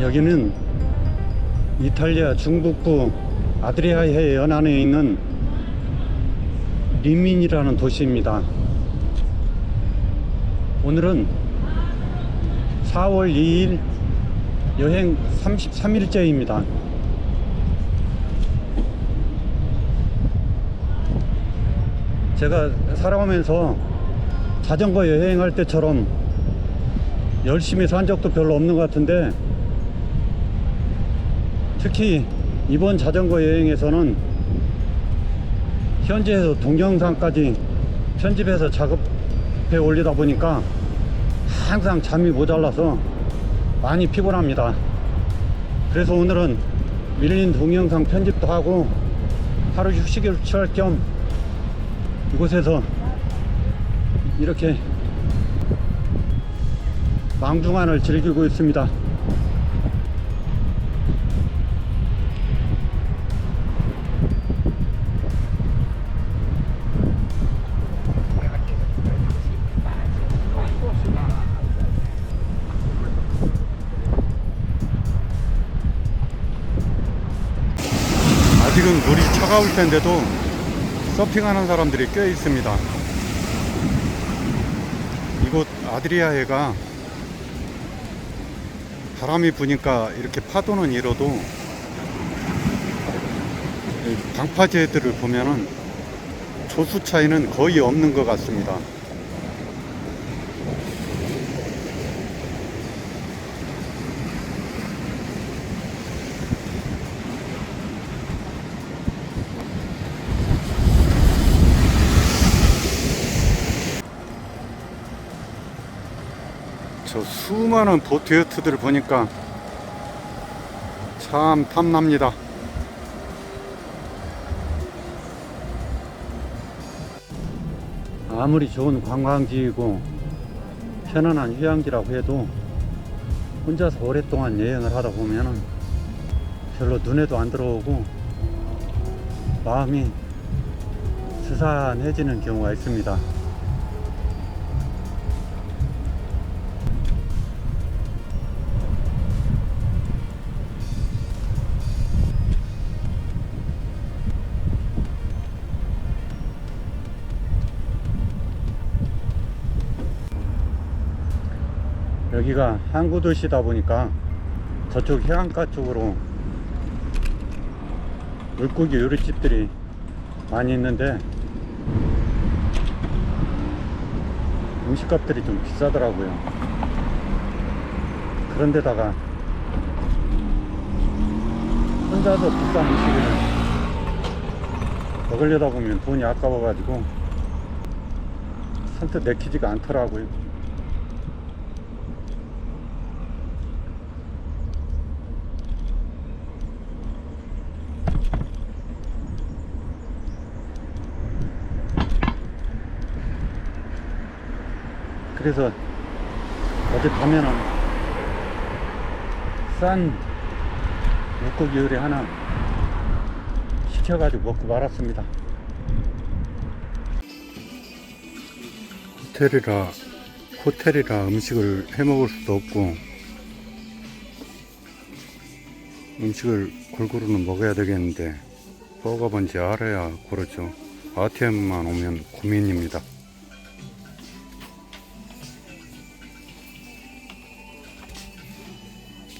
여기는 이탈리아 중북부 아드리아해 연안에 있는 리민이라는 도시입니다. 오늘은 4월 2일 여행 33일째입니다. 제가 살아오면서 자전거 여행할 때처럼 열심히 산 적도 별로 없는 것 같은데 특히 이번 자전거 여행에서는 현지에서 동영상까지 편집해서 작업해 올리다 보니까 항상 잠이 모자라서 많이 피곤합니다. 그래서 오늘은 밀린 동영상 편집도 하고 하루 휴식을 취할 겸 이곳에서 이렇게 망중한을 즐기고 있습니다. 아직은 물이 차가울 텐데도 서핑하는 사람들이 꽤 있습니다. 이곳 아드리아해가 바람이 부니까 이렇게 파도는 일어도 이 방파제들을 보면은 조수 차이는 거의 없는 것 같습니다. 저 수많은 보트 요트들을 보니까 참 탐납니다. 아무리 좋은 관광지이고 편안한 휴양지라고 해도 혼자서 오랫동안 여행을 하다 보면은 별로 눈에도 안 들어오고 마음이 스산해지는 경우가 있습니다. 여기가 항구 도시다 보니까 저쪽 해안가 쪽으로 물고기 요리집들이 많이 있는데 음식값들이 좀 비싸더라고요. 그런데다가 혼자서 비싼 음식을 먹으려다 보면 돈이 아까워 가지고 선뜻 내키지가 않더라고요. 그래서 어제 밤에는 싼 물고기 요리 하나 시켜가지고 먹고 말았습니다. 호텔이라 호텔이라 음식을 해 먹을 수도 없고 음식을 골고루는 먹어야 되겠는데 뭐가 뭔지 알아야 고르죠. ATM만 오면 고민입니다.